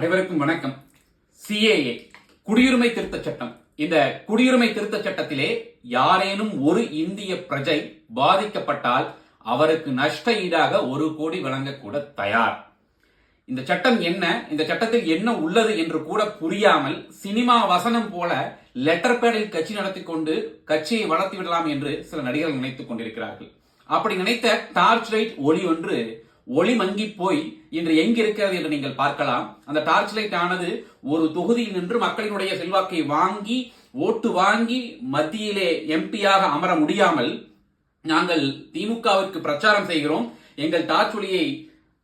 அனைவருக்கும் வணக்கம். சிஏஏ குடியுரிமை திருத்த சட்டம். இந்த குடியுரிமை திருத்த சட்டத்திலே யாரேனும் ஒரு இந்திய பிரஜை பாதிக்கப்பட்டால் அவருக்கு நஷ்ட ஈடாக ஒரு கோடி வழங்கக்கூட தயார். இந்த சட்டம் என்ன? இந்த சட்டத்தில் என்ன உள்ளது என்று கூட புரியாமல் சினிமா வசனம் போல லெட்டர் பேடில் கட்சி நடத்தி கொண்டு கட்சியை வளர்த்து விடலாம் என்று சில நடிகர்கள் நினைத்துக் கொண்டிருக்கிறார்கள். அப்படி நினைத்த டார்ச் லைட் ஒளி ஒன்று ஒளி மங்கி போய் இன்று எங்கிருக்கிறது என்று நீங்கள் பார்க்கலாம். அந்த டார்ச் லைட் ஆனது ஒரு தொகுதியில் நின்று மக்களினுடைய செல்வாக்கை வாங்கி ஓட்டு வாங்கி மத்தியிலே எம்பியாக அமர முடியாமல் நாங்கள் திமுகவிற்கு பிரச்சாரம் செய்கிறோம். எங்கள் டார்ச் ஒளியை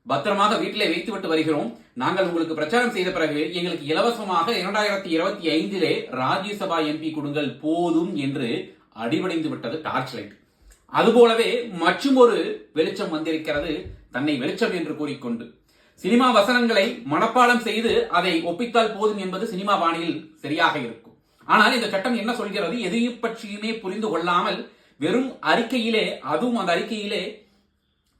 பத்திரமாக வீட்டிலே வைத்துவிட்டு வருகிறோம். நாங்கள் உங்களுக்கு பிரச்சாரம் செய்த பிறகு எங்களுக்கு இலவசமாக இரண்டாயிரத்தி இருபத்தி ஐந்திலே ராஜ்யசபா எம்பி கொடுங்கள் போதும் என்று அடிபடைந்து விட்டது டார்ச் லைட் அதுபோலவே மற்றும் ஒரு வெளிச்சம் வந்திருக்கிறது தன்னை வெளிச்சம் என்று கூறிக்கொண்டு. சினிமா வசனங்களை மனப்பாடம் செய்து அதை ஒப்பித்தால் போதும் என்பது சினிமா பாணியில் சரியாக இருக்கும். ஆனால் இந்த சட்டம் என்ன சொல்கிறது? எதையும் பற்றியுமே புரிந்து கொள்ளாமல் வெறும் அறிக்கையிலே அதுவும் அந்த அறிக்கையிலே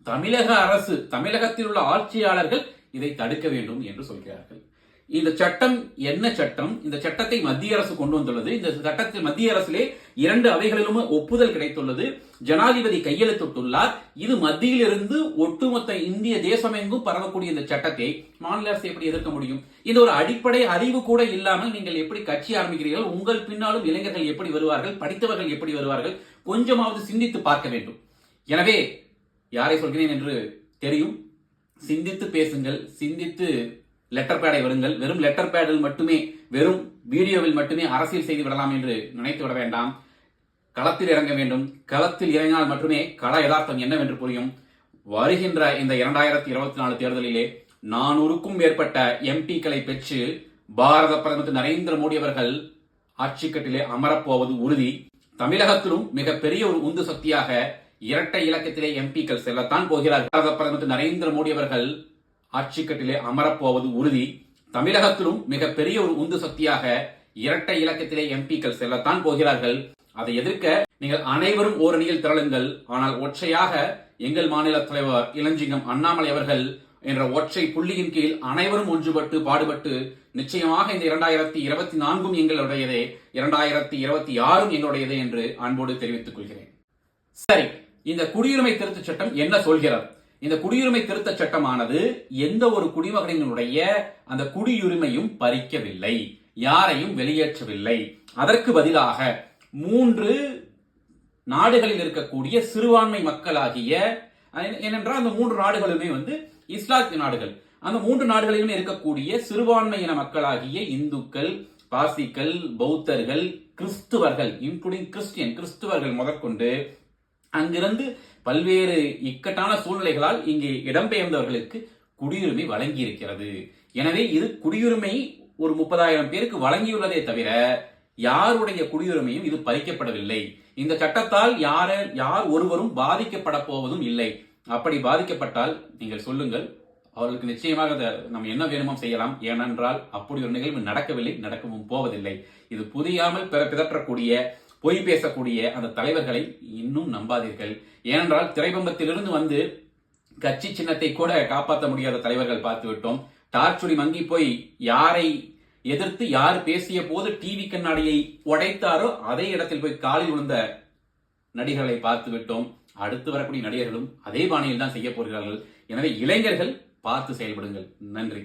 தமிழக அரசு தமிழகத்தில் உள்ள ஆட்சியாளர்கள் இதை தடுக்க வேண்டும் என்று சொல்கிறார்கள். இந்த சட்டம் என்ன சட்டம்? இந்த சட்டத்தை மத்திய அரசு கொண்டு வந்துள்ளது. இந்த சட்டத்தில் மத்திய அரசிலே இரண்டு அவைகளிலும் ஒப்புதல் கிடைத்துள்ளது. ஜனாதிபதி கையெழுத்திட்டுள்ளார். இது மத்தியிலிருந்து ஒட்டுமொத்த இந்திய தேசமெங்கும் பரவக்கூடிய இந்த சட்டத்தை மாநில அரசு எப்படி எதிர்க்க முடியும்? இந்த ஒரு அடிப்படை அறிவு கூட இல்லாமல் நீங்கள் எப்படி கட்சி ஆரம்பிக்கிறீர்கள்? உங்கள் பின்னாலும் இளைஞர்கள் எப்படி வருவார்கள்? படித்தவர்கள் எப்படி வருவார்கள்? கொஞ்சமாவது சிந்தித்து பார்க்க வேண்டும். எனவே யாரை சொல்கிறேன் என்று தெரியும்? சிந்தித்து பேசுங்கள். சிந்தித்து லெட்டர் பேடை வருங்கள். வெறும் லெட்டர் பேடில் மட்டுமே வெறும் வீடியோவில் மட்டுமே அரசியல் செய்து விடலாம் என்று நினைத்து விட வேண்டாம். களத்தில் இறங்க வேண்டும். களத்தில் இறங்கினால் மட்டுமே கள யதார்த்தம் என்னவென்று புரியும். வருகின்ற இந்த இரண்டாயிரத்தி இருபத்தி நாலு தேர்தலிலே நானூறுக்கும் மேற்பட்ட எம்பிக்களை பெற்று பாரத பிரதமர் நரேந்திர மோடி அவர்கள் ஆட்சிக்கட்டிலே அமரப்போவது உறுதி. தமிழகத்திலும் மிகப்பெரிய ஒரு உந்து சக்தியாக இரட்டை இலக்கத்திலே எம்பிக்கள் செல்லத்தான் போகிறார் பாரத பிரதமர் நரேந்திர மோடி அவர்கள் ஆட்சிக்கட்டிலே அமரப்போவது உறுதி. தமிழகத்திலும் மிகப்பெரிய ஒரு உந்து சக்தியாக இரட்டை இலக்கத்திலே எம்பிக்கள் செல்லத்தான் போகிறார்கள். அதை எதிர்க்க நீங்கள் அனைவரும் ஓரணியில் திரளுங்கள். ஆனால் ஒற்றையாக எங்கள் மாநில தலைவர் இளஞ்சிங்கம் அண்ணாமலை அவர்கள் என்ற ஒற்றை புள்ளியின் கீழ் அனைவரும் ஒன்றுபட்டு பாடுபட்டு நிச்சயமாக இந்த இரண்டாயிரத்தி இருபத்தி நான்கும் எங்களுடையதே இரண்டாயிரத்தி இருபத்தி ஆறும் எங்களுடையதே என்று அன்போடு தெரிவித்துக் கொள்கிறேன். சரி இந்த குடியுரிமை திருத்தச் சட்டம் என்ன சொல்கிறது? இந்த குடியுரிமை திருத்த சட்டமானது எந்த ஒரு குடிமகனினுடைய அந்த குடியுரிமையும் பறிக்கவில்லை யாரையும் வெளியேற்றவில்லை. அதற்கு பதிலாக மூன்று நாடுகளில் இருக்கக்கூடிய சிறுபான்மை மக்களாகிய ஏனென்றால் அந்த மூன்று நாடுகளுமே வந்து இஸ்லாத்திய நாடுகள். அந்த மூன்று நாடுகளிலுமே இருக்கக்கூடிய சிறுபான்மை இன மக்களாகிய இந்துக்கள் பாசிக்கள் பௌத்தர்கள் கிறிஸ்துவர்கள் இன்க்ளூடிங் கிறிஸ்டியன் கிறிஸ்துவர்கள் முதற்கொண்டு அங்கிருந்து பல்வேறு இக்கட்டான சூழ்நிலைகளால் இங்கே இடம்பெயர்ந்தவர்களுக்கு குடியுரிமை வழங்கி இருக்கிறது எனவே இது குடியுரிமை ஒரு முப்பதாயிரம் பேருக்கு வழங்கியுள்ளதே தவிர யாருடைய குடியுரிமையும் இது பறிக்கப்படவில்லை. இந்த சட்டத்தால் யார யார் ஒருவரும் பாதிக்கப்பட போவதும் இல்லை. அப்படி பாதிக்கப்பட்டால் நீங்கள் சொல்லுங்கள் அவர்களுக்கு நிச்சயமாக நம்ம என்ன வேணுமோ செய்யலாம். ஏனென்றால் அப்படி ஒரு நிகழ்வு நடக்கவில்லை நடக்கவும் போவதில்லை. இது புரியாமல் பிற பிதற்றக்கூடிய பொய் பேசக்கூடிய அந்த தலைவர்களை இன்னும் நம்பாதீர்கள். ஏனென்றால் திரைபம்பத்திலிருந்து வந்து கட்சி சின்னத்தை கூட காப்பாற்ற முடியாத தலைவர்கள் பார்த்து விட்டோம். டார்ச்சுடி மங்கி போய் யாரை எதிர்த்து யார் பேசிய போது டிவி கண்ணாடியை உடைத்தாரோ அதே இடத்தில் போய் காலில் விழுந்த நடிகர்களை பார்த்து விட்டோம். அடுத்து வரக்கூடிய நடிகர்களும் அதே பாணியில் தான் செய்ய போகிறார்கள். எனவே இளைஞர்கள் பார்த்து செயல்படுங்கள். நன்றி.